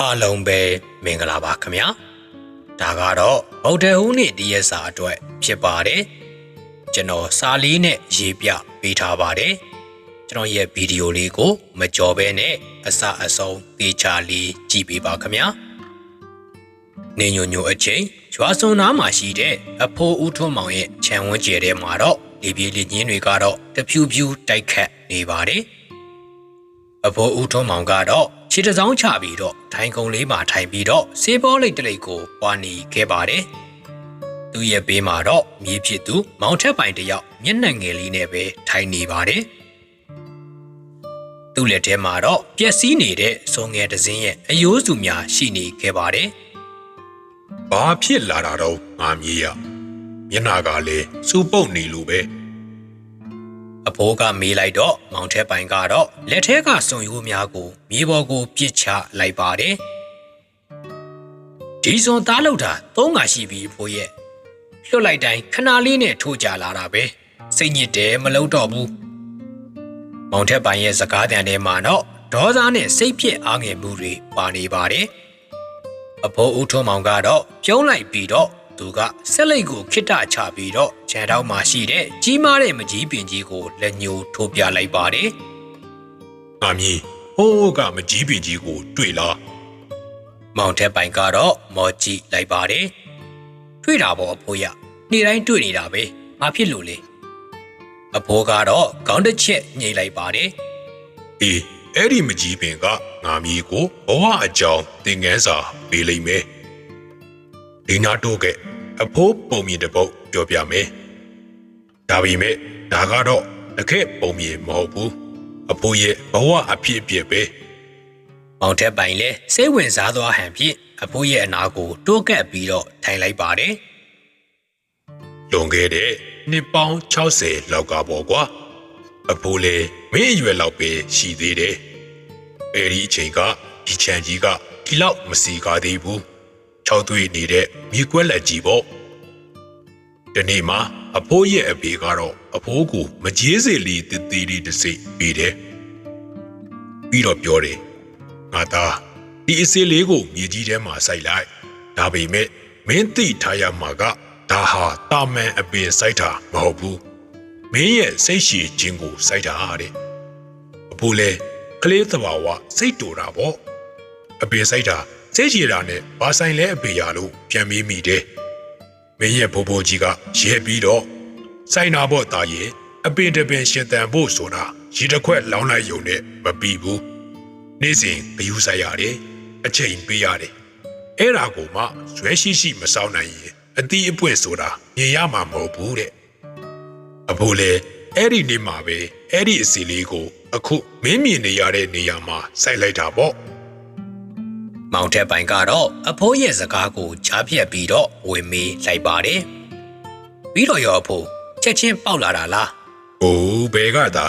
အားလုံးပဲမင်္ဂလာပါခင်ဗျာဒါကတော့ဗုဒ္ဓဟူးနေ့တရက်စာအတွက်ဖြစ်ပါတယ်ကျွန်တော်စာလေးနဲ့ရေးပြပေးထားပါတယ်ကျွန်တော်ရဲ့ဗီဒီယိုလေးကိုမကြော်ဘဲနဲ့အစအဆုံးသေချာလေးကြည့်ပေးပါခင်ဗျာနေညိုညိုအချိန်ရွာစုံနားမှာရှိတဲ့အဖိုးဦးထွန်းမောင်ရဲ့ခြံဝန်းကျယ်ထဲမှာတော့လေပြေလေညင်းတွေကတော့တဖြူဖြူတိုက်ခတ်နေပါတယ် အဖိုးဦးထွန်းမောင်ကတော့ခြေတစ်စောင်းချပြီးတော့ထိုင်ကုံလေးမှာထိုင်ပြီးတော့စေးဘောလိတ်တစ်လိတ်ကိုပွားနေခဲ့ပါတယ်။သူ့ရဲ့ဘေးမှာတော့မြေဖြစ်သူမောင်ထက်ပိုင်တစ်ယောက်မျက်နှာငယ်လေးနဲ့ပဲထိုင်နေပါတယ်။သူ့လက်ထဲမှာတော့ပျက်စီးနေတဲ့စုံငယ်တစ်စင်းရဲ့အယိုးစုများရှိနေခဲ့ပါတယ်ဘာဖြစ်လာတာတော့ငါမြေးရမျက်နာကလည်းစူပုတ်နေလို့ပဲ။ အဖိုးကမေးလိုက်တော့မောင်ထက်ပိုင်ကတော့လက်ထဲကစုံရိုးများကိုမြေပေါ်ကိုပြစ်ချလိုက်ပါတယ်။ဒီစွန်သားလောက်တာသုံးငါရှိပြီအဖိုးရဲ့လွတ်လိုက်တိုင်းခဏလေးနဲ့ထိုးကြလာတာပဲစိတ်ညစ်တယ်မလုံးတော့ဘူး။မောင်ထက်ပိုင်ရဲ့စကားတန်ထဲမှာတော့ဒေါသနဲ့စိတ်ပြည့်အားငယ်မှုတွေပါနေပါတယ်။အဖိုးဦးထွန်းမောင်ကတော့ပြုံးလိုက်ပြီးတော့ သူကဆက်လက်ကိုခိတ္တချပြီးတော့ခြံတောက်မှာရှိတဲ့ကြီးမားတဲ့မကြီးပင်ကြီးကိုလက်ညှိုးထိုးပြလိုက်ပါတယ်ငါမြေးဟိုးကမကြီးပင်ကြီးကို တွေ့လား။မောင်ထက်ပိုင်ကတော့မော်ကြည့်လိုက်ပါတယ်။တွေ့တာပေါ့အဖိုးရ။နေ့တိုင်းတွေ့နေတာပဲ။ဘာဖြစ်လို့လဲ။အဖိုးကတော့ခေါင်းတစ်ချက်ညှိလိုက်ပါတယ်အေးအဲ့ဒီမကြီးပင်ကငါမြေးကိုဘဝအကြောင်းသင်ငန်းစာပေးလိုက်မယ် ဒီနာတော့ကအဖိုးပုံမြင်တစ်ပုတ်ပြောပြမယ်ဒါပေမဲ့ဒါကတော့တကယ်ပုံမြင်မဟုတ်ဘူးအဖိုးရဲ့ဘဝအဖြစ်အပျက်ပဲ။မောင်ထက်ပိုင်လည်းစိတ်ဝင်စားသွားဟန်ဖြင့်အဖိုးရဲ့အနာကိုတိုးကပ်ပြီးတော့ထိုင်လိုက်ပါတယ်။လွန်ခဲ့တဲ့နှစ်ပေါင်း60လောက်ကပေါ့ကွာအဖိုးလေမင်းအရွယ်လောက်ပဲရှိသေးတယ်အဲဒီအချိန်ကဒီချန်ကြီးကဒီလောက်မစီကားသေးဘူး ၆သွေးနေတဲ့မြေကွက်လက်ကြီးပေါ့ဒီနေ့မှာအဖိုးရဲ့အဖေကတော့အဖိုးကိုမကြေးစေလီတည်တည်လေးတစ်စိတ်ပေးတယ်ပြီးတော့ပြောတယ်ငါသားဒီအစီလေးကိုမြေကြီးထဲမှာစိုက်လိုက်ဒါပေမဲ့မင်းသိထားရမှာကဒါဟာတာမန်အပင်စိုက်တာမဟုတ်ဘူးမင်းရဲ့စိတ်ရှည်ခြင်းကိုစိုက်တာတဲ့အဖိုးလဲကလေးသဘာဝစိတ်တူတာပေါ့အပင်စိုက်တာ စိတ်ရှည်တာနဲ့ဘာဆိုင်လဲအပေရလို့ပြန်မေးမိတယ်မင်းရဲ့ဘိုးဘိုးကြီးကရဲပြီးတော့စိုက်နာဖို့တာရဲ့အပင်တစ်ပင်ရှင်တန်ဖို့ဆိုတာရေတစ်ခွက်လောင်းလိုက်ယုံနဲ့မပြီးဘူးနေ့စဉ်ဂယူဆိုင်ရတယ်အချိန်ပေးရတယ်အဲ့ဒါကိုမှဇွဲရှိရှိမဆောင်နိုင်ရင်အတီးအပွင့်ဆိုတာမြင်ရမှာမဟုတ်ဘူးတဲ့အဖိုးလေအဲ့ဒီနေ့မှာပဲအဲ့ဒီအစီလေးကို အခုမင်းမြင်နေရတဲ့နေရာမှာစိုက်လိုက်တာပေါ့ မောင်ထက်ပိုင်ကတော့အဖိုးရဲ့စကားကိုချားပြက်ပြီးတော့ဝင်မေးလိုက်ပါတယ်။ပြီးတော့ရောအဖိုးချက်ချင်းပေါက်လာတာလား။အိုးဘယ်ကသာ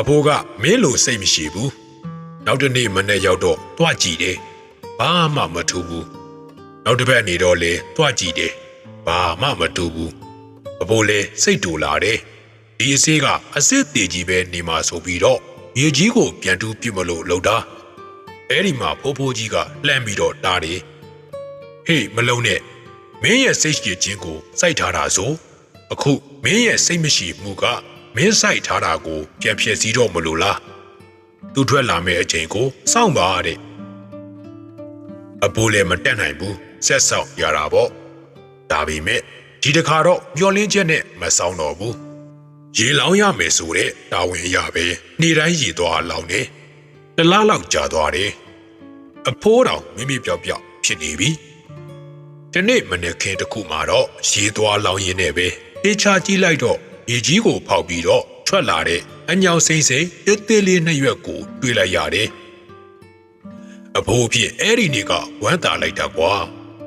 အဖိုးကမင်းလိုစိတ်မရှိဘူး။နောက်တစ်နေ့မနေ့ရောက်တော့တွားကြည့်တယ်။ဘာမှမထူးဘူး။နောက်တစ်ပတ်နေတော့လေတွားကြည့်တယ်။ဘာမှမထူးဘူး။အဖိုးလေစိတ်တူလာတယ်။ဒီအစေးကအစ်စ်တေကြီးပဲနေမှာဆိုပြီးတော့မြေကြီးကိုပြန်တူးပြစ်မလို့လှုပ်တာ။ အဲ့ဒီမှာဖိုးဖိုးကြီးကလှမ်းပြီးတော့တားတယ်။ဟေးမလုံးနဲ့မင်းရဲ့စိတ်ရှိခြင်းကိုစိုက်ထားတာဆိုအခုမင်းရဲ့စိတ်မရှိမှုကမင်းဆိုင်ထားတာကိုပြန်ဖြစ်စည်းတော့မလို့လားသူထွက်လာမယ့်အချိန်ကိုစောင့်ပါတဲ့အပိုးလည်းမတက်နိုင်ဘူးဆက်ဆောက်ရတာပေါ့ဒါပေမဲ့ဒီတစ်ခါတော့မျောလင်းချက်နဲ့မဆောင်တော့ဘူးရေလောင်းရမယ်ဆိုတဲ့တာဝန်အရာပဲနေ့တိုင်းရေသွားလောင်းနေ တလားလောက်ကြာသွားတယ်အဖိုးတော်မိမိပြောက်ပြောက်ဖြစ်နေပြီဒီနေ့မနေ့ခင်တစ်ခုမှာတော့ရေသွားလောင်ရင်းနဲ့ပဲတေချာကြည့်လိုက်တော့ရေကြီးကိုဖောက်ပြီးတော့ထွက်လာတဲ့အညောင်စိမ့်စိမ့်တေးသေးလေးနှစ်ရွက်ကိုတွေ့လိုက်ရတယ်။အဖိုးဖြစ်အဲ့ဒီနေ့ကဝမ်းသာလိုက်တာကွာ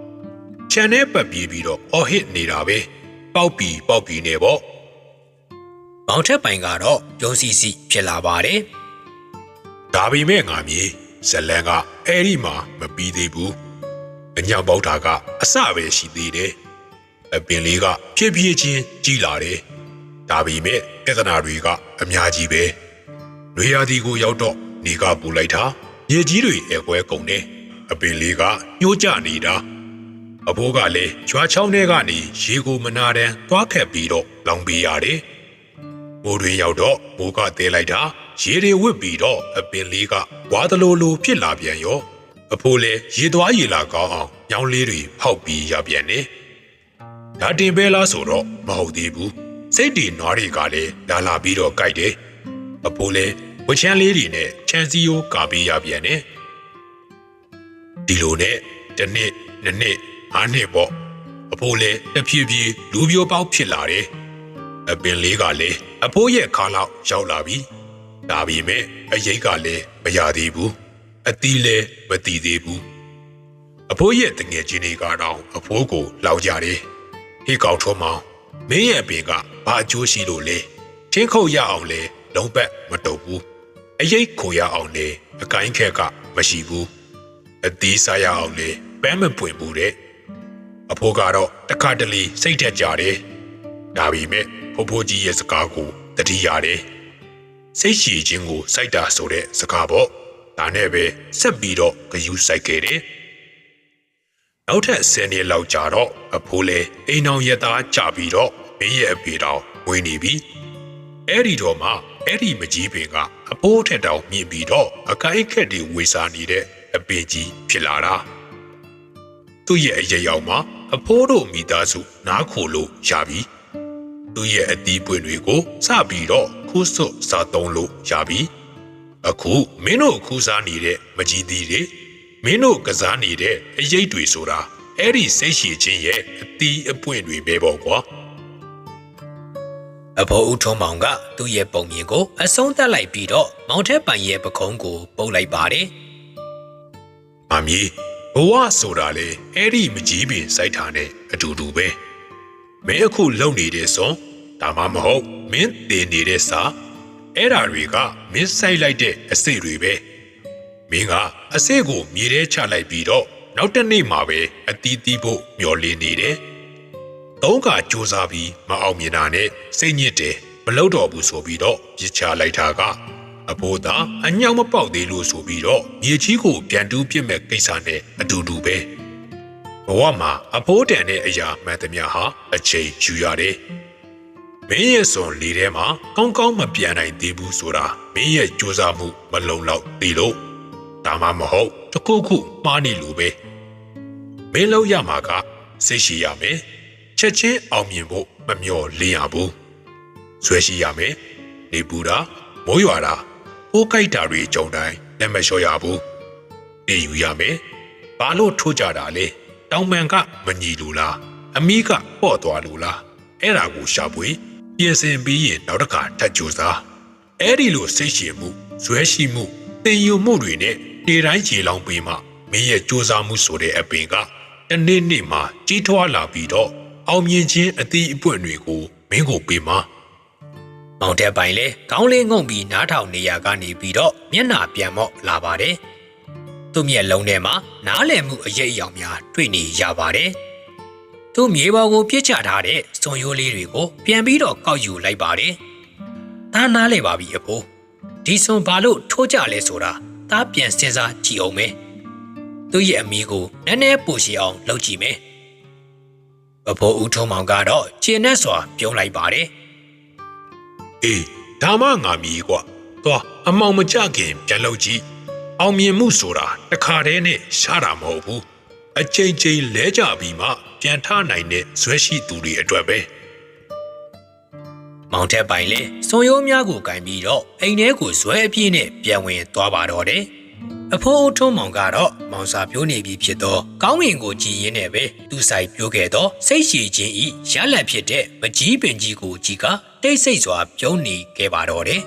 ။ခြံထဲပတ်ပြေးပြီးတော့အော်ဟစ်နေတာပဲ။ပေါက်ပြီးပေါက်ပြီးနေပေါ့။မောင်ထက်ပိုင်ကတော့ယုံစီစီဖြစ်လာပါတယ်။ ဒါပေမဲ့ငါမြေဇလန်ကအဲ့ဒီမှာမပြီးသေးဘူး။အညောင်ပေါက်တာကအစပဲရှိသေးတယ်။အပင်လေးကဖြည်းဖြည်းချင်းကြီးလာတယ်။ဒါပေမဲ့ပြဿနာတွေကအများကြီးပဲ။ရွေရာသီကိုရောက်တော့နေကပူလိုက်တာရေကြီးတွေအဲကွဲကုန်တယ်အပင်လေးကညှိုးကြနေတာအဖိုးကလည်းကျွာချောင်းထဲကနေရေကိုမနာတမ်းသွားခက်ပြီးတော့လောင်ပေးရတယ်မိုးတွင်ရောက်တော့မိုးကတဲလိုက်တာ ရေတွေဝစ်ပြီးတော့အပင်လေးကဝါသလိုလိုဖြစ်လာပြန်ရောအဖိုးလည်းရေသွားရေလာကောင်းအောင်ညောင်းလေးတွေဖောက်ပြီးရပြန်နေဒါတင်ပဲလားဆိုတော့မဟုတ်သေးဘူးစိတ်တီနွားတွေကလည်းလာလာပြီးတော့ကြိုက်တယ်အဖိုးလည်းဝချမ်းလေးတွေနဲ့ချန်စီယိုကာပေးရပြန်နေဒီလိုနဲ့တစ်နှစ်နှစ်နှစ်၅နှစ်ပေါ့အဖိုးလည်းတဖြည်းဖြည်းလူပြိုပေါက်ဖြစ်လာတယ်အပင်လေးကလည်းအဖိုးရဲ့ခါလောက်ရောက်လာပြီ ဒါပေမဲ့အရေးကလည်းမရသေးဘူးအတီးလည်းမတီးသေးဘူးအဖိုးရဲ့တငယ်ချင်းတွေကတော့အဖိုးကိုလောက်ကြတယ်ဟေးကောင်ထုံးမောင်မင်းရဲ့အပင်ကဘာအကျိုးရှိလို့လဲချင်းခုတ်ရအောင်လဲလုံးပတ်မတုပ်ဘူးအရေးခိုရအောင်လဲအကိုင်းခက်ကမရှိဘူးအသီးစားရအောင်လဲပန်းမပွင့်ဘူးတဲ့အဖိုးကတော့တခါတလေစိတ်ထက်ကြတယ်ဒါပေမဲ့ဖိုးဖိုးကြီးရဲ့စကားကိုတတိရတယ် စိတ်ရှည်ခြင်းကိုစိုက်တာဆိုတဲ့စကားပေါ့ဒါနဲ့ပဲဆက်ပြီးတော့ဂယူးစိုက်ခဲ့တယ်နောက်ထပ်10နှစ်လောက်ကြာတော့အဖိုးလဲအိမ်အောင်ရသားကြပြီးတော့မင်းရဲ့အဖေတော်ဝင်နေပြီအဲ့ဒီတော့မှအဲ့ဒီမကြီးပင်ကအဖိုးထက်တောင်မြင့်ပြီးတော့အကိုင်းခက်တွေဝေစာနေတဲ့အပင်ကြီးဖြစ်လာတာသူ့ရဲ့အရေးရောက်မှာအဖိုးတို့မိသားစုနားခိုလို့ရပြီသူ့ရဲ့အသီးပွင့်တွေကိုစပြီးတော့ ခူးစွတ်စားသုံးလို့ရပြီအခုမင်းတို့ခူးစားနေတဲ့မကြီးသီးတွေမင်းတို့ကစားနေတဲ့အရေးတွေဆိုတာအဲ့ဒီစိတ်ရှိခြင်းရဲ့အသီးအပွင့်တွေပဲပေါ့ကွာအဖိုးဦးထုံးမောင်ကသူ့ရဲ့ပုံမြင်ကိုအဆုံးသတ်လိုက်ပြီးတော့မောင်ထက်ပိုင်ရဲ့ပခုံးကိုပုတ်လိုက်ပါတယ်။မမီဘဝဆိုတာလေအဲ့ဒီမကြီးပင်စိုက်တာနဲ့အတူတူပဲ။မင်းအခုလုံနေတဲ့စွန် ဒါမှမဟုတ်မင်းတင်နေတဲ့စာအဲ့ဓာတွေကမင်းစိုက်လိုက်တဲ့အစိတ်တွေပဲ။မင်းကအစိတ်ကိုမြေထဲချလိုက်ပြီးတော့နောက်တစ်နေ့မှပဲအတီးတီးဖို့မျောလင်းနေတယ်။သုံးကစူးစားပြီးမအောင်မြင်တာနဲ့စိတ်ညစ်တယ်မလုပ်တော့ဘူးဆိုပြီးတော့ပြစ်ချလိုက်တာကအဖိုးသာအညောင်မပေါက်သေးလို့ဆိုပြီးတော့မြေကြီးကိုပြန်တူးပြစ်မဲ့ကိစ္စနဲ့အတူတူပဲဘဝမှာအဖိုးတန်တဲ့အရာမှန်သမျှဟာအချိန်ယူရတယ် မင်းရဲ့စွန်လေထဲမှာကောင်းကောင်းမပြန်နိုင်သေးဘူးဆိုတာမင်းရဲ့ကြိုးစားမှုမလုံလောက်သေးလို့ဒါမှမဟုတ်တခုခုမှားနေလို့ပဲမင်းလောက်ရမှာကစိတ်ရှိရမယ်ချက်ချင်းအောင်မြင်ဖို့မမျှော်လင့်ရဘူးဆွဲရှိရမယ်နေပူတာမိုးရွာတာဟိုးကြိုက်တာတွေကြုံတိုင်းလက်မလျှော့ရဘူးနေယူရမယ်ဘာလို့ထိုးကြတာလဲတောင်ပန်ကမညီလို့လားအမီးကပေါ့သွားလို့လားအဲ့ဒါကိုရှာဖွေ ပြင်ဆင်ပြီးရင်နောက်တစ်ခါထပ်ကြိုးစားအဲ့ဒီလိုစိတ်ရှည်မှုဇွဲရှိမှုတင်ယူမှုတွေနဲ့နေတိုင်းခြေလောင်ပေးမှမင်းရဲ့ကြိုးစားမှုဆိုတဲ့အပင်ကတနေ့နေ့မှာကြီးထွားလာပြီးတော့အောင်မြင်ခြင်းအသီးအပွင့်တွေကိုမင်းကိုပေးမှာမောင်တက်ပိုင်လည်းခေါင်းလေးငုံပြီးနားထောင်နေရကနေပြီးတော့မျက်နှာပြန်မော့လာပါတယ်သူ့မျက်လုံးထဲမှာနားလည်မှုအရေးအယောင်များတွေ့နေရပါတယ် သူမြေပေါ်ကိုပြစ်ချထားတဲ့စွန်ရိုးလေးတွေကိုပြန်ပြီးတော့ကောက်ယူလိုက်ပါတယ်ဒါနားလေပါပြီအဖိုးဒီစွန်ဘာလို့ထိုးကြလဲဆိုတာဒါပြန်စဉ်းစားကြည့်အောင်မယ်သူ့ရဲ့အမီးကိုနည်းနည်းပိုရှည်အောင်လုပ်ကြည့်မယ်အဖိုးဦးထုံးမောင်ကတော့ခြေနဲ့စွာပြုံးလိုက်ပါတယ်အေးဒါမှငါမီးကွာသွားအမောင်မကြခင်ပြန်လုပ်ကြည့်အောင်မြင်မှုဆိုတာတစ်ခါတည်းနဲ့ရှားတာမဟုတ်ဘူး အချိန်ချင်းလဲကြပြီးမှပြန်ထနိုင်တဲ့ဇွဲရှိသူတွေအတွက်ပဲမောင်ထက်ပိုင်လဲစွန်ရိုးများကိုကင်ပြီးတော့အိမ်ထဲကိုဇွဲအပြည့်နဲ့ပြန်ဝင်သွားပါတော့တယ်။အဖိုးအထုံးမောင်ကတော့မောင်စာပြိုးနေပြီဖြစ်တော့ကောင်းငင်ကိုကြည်ရင်းနဲ့ပဲသူ့ဆိုင်ပြိုးခဲ့တော့စိတ်ရှည်ခြင်းဤရလက်ဖြစ်တဲ့မကြီးပင်ကြီးကိုကြည်ကတိတ်ဆိတ်စွာပြုံးနေခဲ့ပါတော့တယ်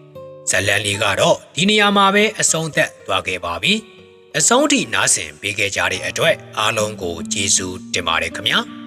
။ဇလန်လေးကတော့ဒီနေရာမှာပဲအဆုံးသက်သွားခဲ့ပါပြီ။ အဆုံးထိနားဆင်ပေးခဲ့ကြတဲ့အတွက်အားလုံးကိုကျေးဇူးတင်ပါတယ်ခင်ဗျာ။